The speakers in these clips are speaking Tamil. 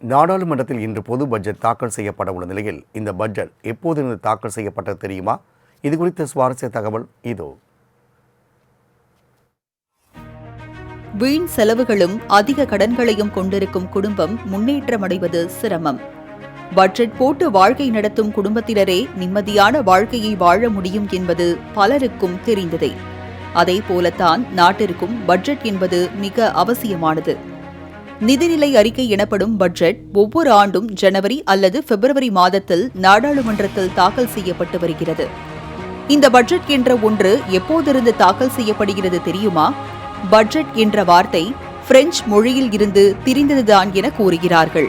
நாடாளுமன்றத்தில் இன்று பொது பட்ஜெட் தாக்கல் செய்யப்பட உள்ள நிலையில் இந்த பட்ஜெட் எப்போதிருந்து தாக்கல் செய்யப்பட்டது தெரியுமா? இது குறித்த சுவாரஸ்ய தகவல் இதோ. வீண் செலவுகளும் அதிக கடன்களையும் கொண்டிருக்கும் குடும்பம் முன்னேற்றமடைவது சிரமம். பட்ஜெட் போட்டு வாழ்க்கை நடத்தும் குடும்பத்தினரே நிம்மதியான வாழ்க்கையை வாழ முடியும் என்பது பலருக்கும் தெரிந்ததே. அதே போலத்தான் நாட்டிற்கும் பட்ஜெட் என்பது மிக அவசியமானது. நிதிநிலை அறிக்கை எனப்படும் பட்ஜெட் ஒவ்வொரு ஆண்டும் ஜனவரி அல்லது பிப்ரவரி மாதத்தில் நாடாளுமன்றத்தில் தாக்கல் செய்யப்பட்டு வருகிறது. இந்த பட்ஜெட் என்ற ஒன்று எப்போதிருந்து தாக்கல் செய்யப்படுகிறது தெரியுமா? பட்ஜெட் என்ற வார்த்தை பிரெஞ்சு மொழியில் இருந்து திரிந்ததுதான் என கூறுகிறார்கள்.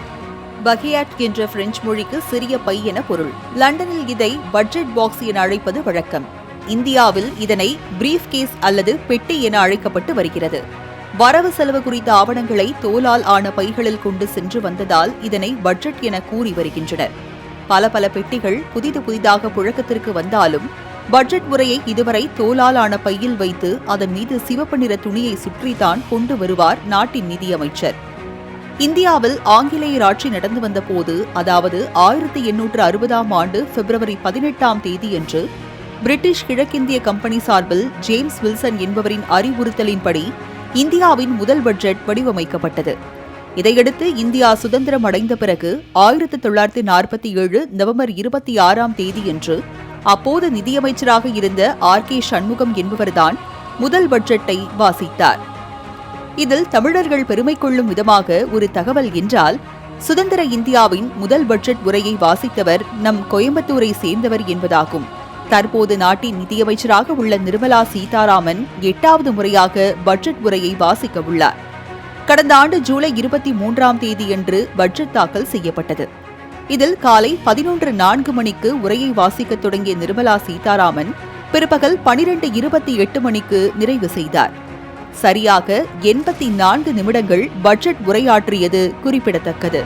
பகியாட் என்ற பிரெஞ்சு மொழிக்கு சிறிய பை என பொருள். லண்டனில் இதை பட்ஜெட் பாக்ஸ் என அழைப்பது வழக்கம். இந்தியாவில் இதனை பிரீஃப் கேஸ் அல்லது பெட்டி என அழைக்கப்பட்டு வருகிறது. வரவு செலவு குறித்த ஆவணங்களை தோலால் ஆன பைகளில் கொண்டு சென்று வந்ததால் இதனை பட்ஜெட் என கூறி வருகின்றனர். பல பல பெட்டிகள் புதிது புதிதாக புழக்கத்திற்கு வந்தாலும் பட்ஜெட் உரையை இதுவரை தோலால் ஆன பையில் வைத்து அதன் மீது சிவப்பு நிற துணியை சுற்றித்தான் கொண்டு வருவார் நாட்டின் நிதியமைச்சர். இந்தியாவில் ஆங்கிலேயர் ஆட்சி நடந்து வந்தபோது அதாவது ஆயிரத்தி எண்ணூற்று அறுபதாம் ஆண்டு பிப்ரவரி பதினெட்டாம் தேதியன்று பிரிட்டிஷ் கிழக்கிந்திய கம்பெனி சார்பில் ஜேம்ஸ் வில்சன் என்பவரின் அறிவுறுத்தலின்படி இந்தியாவின் முதல் பட்ஜெட் வடிவமைக்கப்பட்டது. இதையடுத்து இந்தியா சுதந்திரம் அடைந்த பிறகு ஆயிரத்தி தொள்ளாயிரத்தி நாற்பத்தி ஏழு நவம்பர் இருபத்தி ஆறாம் தேதியன்று அப்போது நிதியமைச்சராக இருந்த ஆர் கே சண்முகம் என்பவர்தான் முதல் பட்ஜெட்டை வாசித்தார். இதில் தமிழர்கள் பெருமை கொள்ளும் விதமாக ஒரு தகவல் என்றால் சுதந்திர இந்தியாவின் முதல் பட்ஜெட் உரையை வாசித்தவர் நம் கோயம்புத்தூரை சேர்ந்தவர் என்பதாகும். தற்போது நாட்டின் நிதியமைச்சராக உள்ள நிர்மலா சீதாராமன் எட்டாவது முறையாக பட்ஜெட் உரையை வாசிக்க உள்ளார். கடந்த ஆண்டு ஜூலை இருபத்தி மூன்றாம் தேதியன்று பட்ஜெட் தாக்கல் செய்யப்பட்டது. இதில் காலை பதினொன்று நான்கு மணிக்கு உரையை வாசிக்கத் தொடங்கிய நிர்மலா சீதாராமன் பிற்பகல் பனிரெண்டு இருபத்தி எட்டு மணிக்கு நிறைவு செய்தார். சரியாக எண்பத்தி நான்கு நிமிடங்கள் பட்ஜெட் உரையாற்றியது குறிப்பிடத்தக்கது.